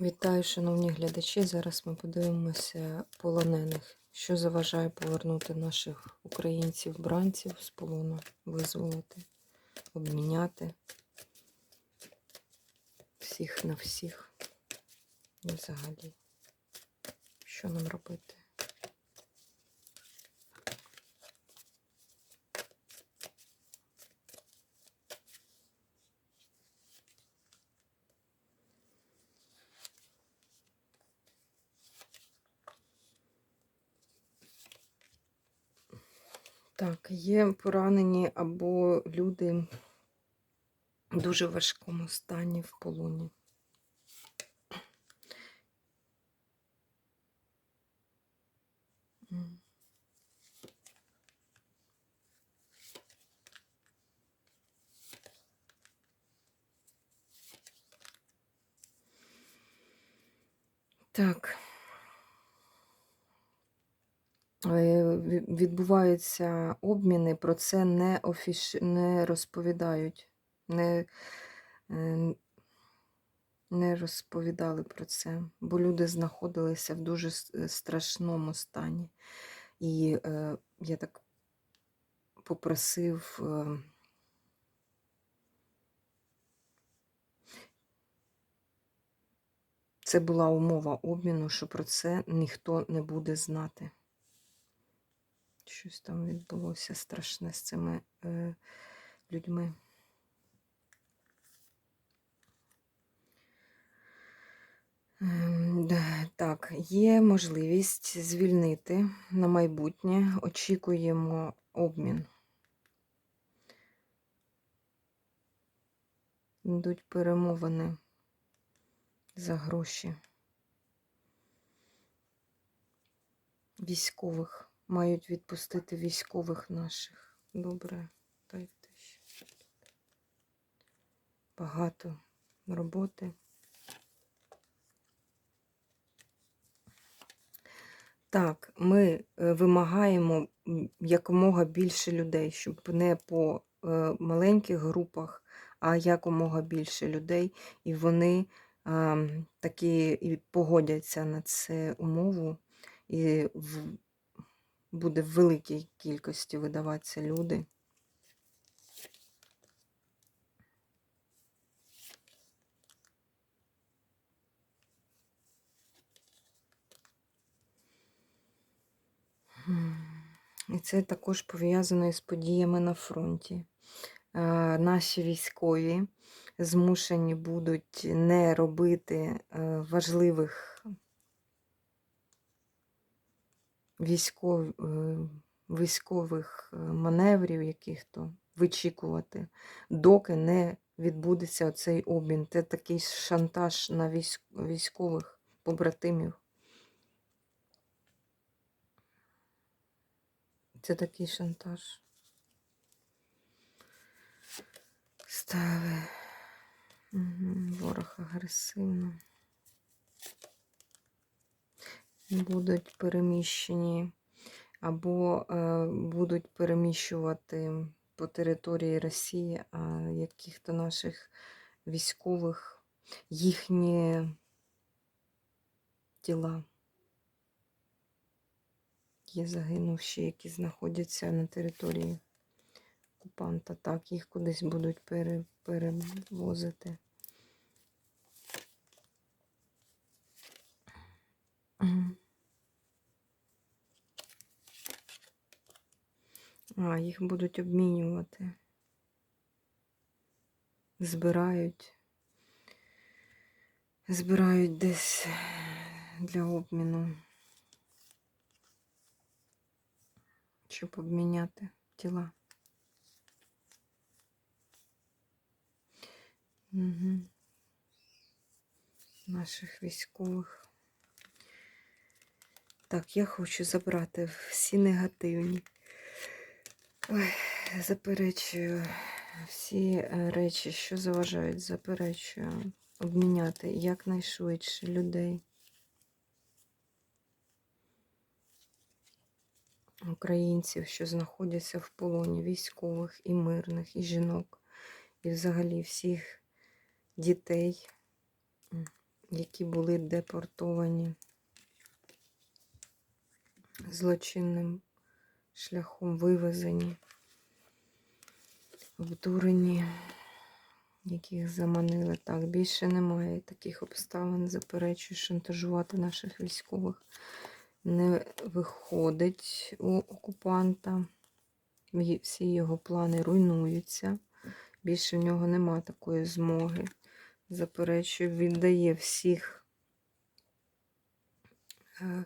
Вітаю, шановні глядачі. Зараз ми подивимося полонених, що заважає повернути наших українців-бранців з полону, визволити, обміняти всіх на всіх. І взагалі, що нам робити? Так, є поранені або люди в дуже важкому стані в полоні. Так. Е, ві- Відбуваються обміни, про це не, офіш... не розповідають. Не, е, не розповідали про це, бо люди знаходилися в дуже е, страшному стані. І е, я так попросив. Е, Це була умова обміну, що про це ніхто не буде знати. Щось там відбулося страшне з цими е, людьми. Ем, Так, є можливість звільнити на майбутнє. Очікуємо обмін. Йдуть перемовини за гроші. Військових. Мають відпустити військових наших. Добре, дайте ще. Багато роботи. Так, ми е, вимагаємо якомога більше людей, щоб не по е, маленьких групах, а якомога більше людей, і вони такі і погодяться на це умову, і буде в великій кількості видаватися люди. І це також пов'язано із подіями на фронті. Е, Наші військові змушені будуть не робити е, важливих військов, е, військових е, маневрів, яких-то вичікувати, доки не відбудеться оцей обмін. Це такий шантаж на військових побратимів. Це такий шантаж. Стави. Угу. Ворог агресивно. Будуть переміщені або е, будуть переміщувати по території Росії яких-то наших військових їхні тіла. Є загинувші, які знаходяться на території окупанта. Так, їх кудись будуть пере, перевозити. А, їх будуть обмінювати. Збирають. Збирають десь для обміну. Щоб обміняти тіла. Угу. Наших військових. Так, я хочу забрати всі негативні. Ой, заперечую всі е, речі, що заважають, заперечую обміняти якнайшвидше людей. Українців, що знаходяться в полоні, військових і мирних, і жінок, і взагалі всіх дітей. Які були депортовані злочинним шляхом вивезені, обдурені, яких заманили. Так, більше немає таких обставин, заперечую, шантажувати наших військових не виходить у окупанта. Всі його плани руйнуються. Більше в нього нема такої змоги. Заперечую, віддає всіх е,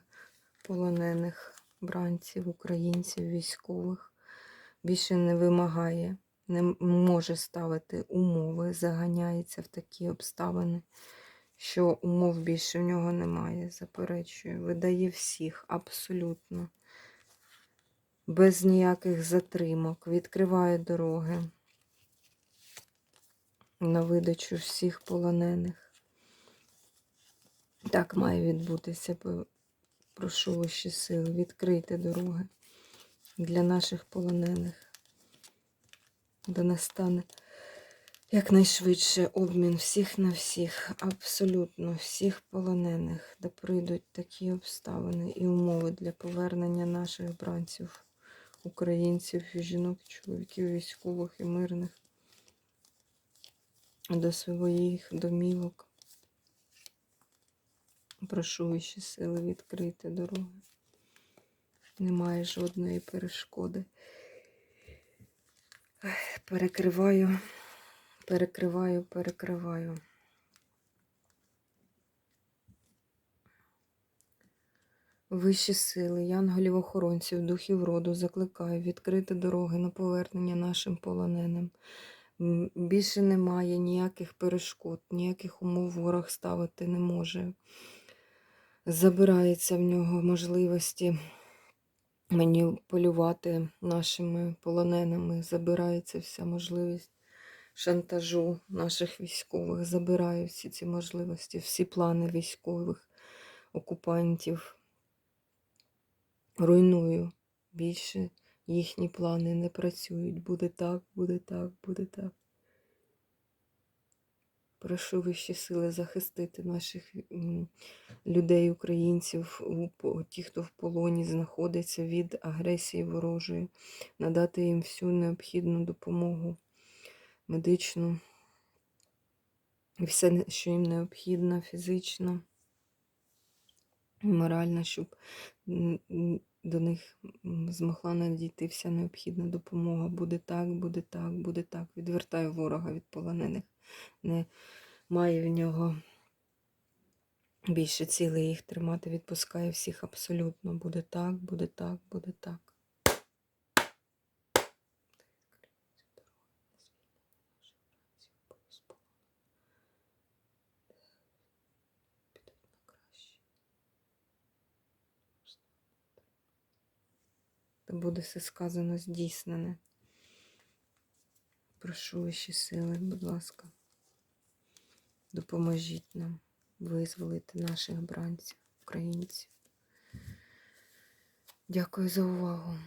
полонених бранців, українців, військових. Більше не вимагає, не може ставити умови, заганяється в такі обставини, що умов більше в нього немає. Заперечую, видає всіх абсолютно. Без ніяких затримок, відкриває дороги на видачу всіх полонених. Так має відбутися. Прошу вищі сили, відкрити дороги для наших полонених, де настане якнайшвидше обмін всіх на всіх, абсолютно всіх полонених, де прийдуть такі обставини і умови для повернення наших бранців, українців, жінок, чоловіків, військових і мирних до своїх домівок. Прошу вищі сили відкрити дороги. Немає жодної перешкоди. Перекриваю, перекриваю, перекриваю. Вищі сили, янголів-охоронців, духів роду закликаю відкрити дороги на повернення нашим полоненим. Більше немає ніяких перешкод, ніяких умов ворог ставити не може. Забирається в нього можливості маніпулювати нашими полоненими, забирається вся можливість шантажу наших військових, забирає всі ці можливості, всі плани військових окупантів. Руйную. Більше їхні плани не працюють. Буде так, буде так, буде так. Прошу вищі сили захистити наших людей, українців, ті, хто в полоні знаходиться від агресії ворожої, надати їм всю необхідну допомогу медичну, все, що їм необхідно, фізично, морально, щоб до них змогла надійти вся необхідна допомога. Буде так, буде так, буде так. Відвертаю ворога від полонених. Не має в нього більше цілей їх тримати, відпускає всіх абсолютно. Буде так, буде так, буде так. Буде все сказано здійснене. Прошу вищі сили, будь ласка, допоможіть нам визволити наших бранців, українців. Дякую за увагу.